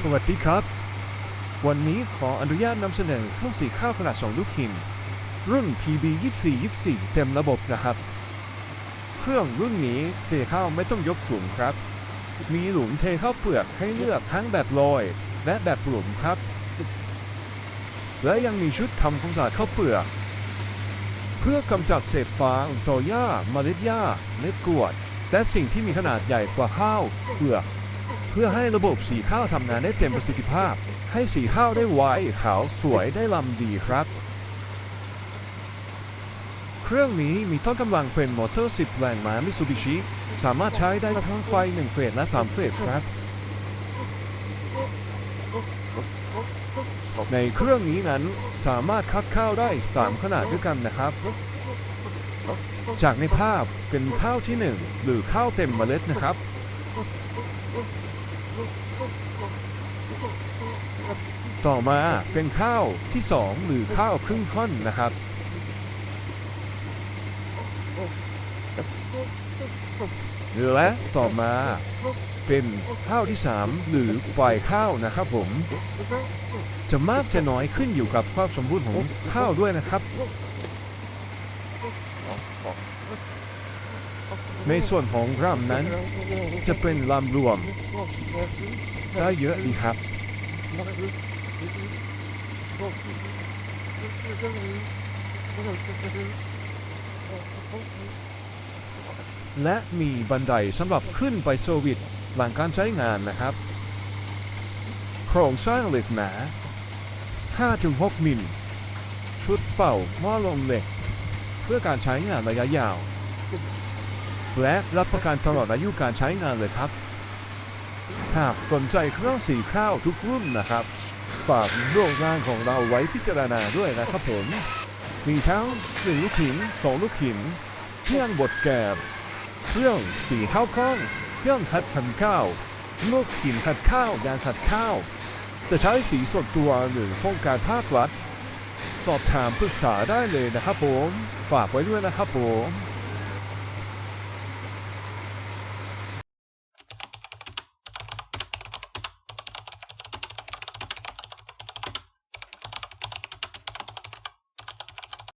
สวัสดีครับ วันนี้ขออนุญาตนำเสนอเครื่องสีข้าวขนาด 2 ลูกหิน รุ่น PB 24 24 เต็มระบบนะครับ เครื่องรุ่นนี้เทข้าวไม่ต้องยกสูงครับ มีหลุมเทข้าวเปลือกให้เลือกทั้งแบบลอย และแบบหลุมครับ และยังมีชุดทำความสะอาดข้าวเปลือก เพื่อกำจัดเศษฟางตอหญ้าเมล็ดหญ้าเม็ดกรวด และสิ่งที่มีขนาดใหญ่กว่าข้าวเปลือก เพื่อให้ระบบสีข้าวทำงานได้เต็มประสิทธิภาพ ให้สีข้าวได้ไวขาวสวยได้ลำดีครับ เครื่องนี้มีต้นกำลังเป็นมอเตอร์ 10 แรงม้ามิซูบิชิสามารถใช้ได้ทั้งไฟ 1 เฟสและ 3 เฟสครับ ในเครื่องนี้นั้นสามารถคัดข้าวได้ 3 ขนาดด้วยกันนะครับ จากในภาพเป็นข้าวที่ 1 หรือข้าวเต็มเมล็ดนะครับ ต่อมาเป็นข้าวที่ 2 หรือข้าวครึ่งท่อนนะครับ และต่อมาเป็นข้าวที่ 3 หรือปลายข้าวนะครับผม จะมากจะน้อยขึ้นอยู่กับความสมบูรณ์ของข้าวด้วยนะครับ ในส่วนของรำนั้น จะเป็นลำรวม ได้เยอะดีครับ และมีบันไดสำหรับขึ้นไปโซวิตหลังการใช้งานนะครับ โครงสร้างเหล็กหนา 5-6 มิล ชุดเป่าหม้อลมเหล็ก เพื่อการใช้งานระยะยาว และรับประกันตลอดอายุการใช้งานเลยครับ หากสนใจเครื่องสีข้าวทุกรุ่นนะครับ ฝากโรงงานของเราไว้พิจารณาด้วยนะครับผมมีทั้งหนึ่งลูกหินสองลูกหินเครื่องบดแกบ เครื่องสีข้าวกล้อง เครื่องขัดพันข้าวลูกหินขัดข้าวยางขัดข้าว จะใช้สีสดตัวหรือโครงการภาครัฐ สอบถามปรึกษาได้เลยนะครับผม ฝากไว้ด้วยนะครับผม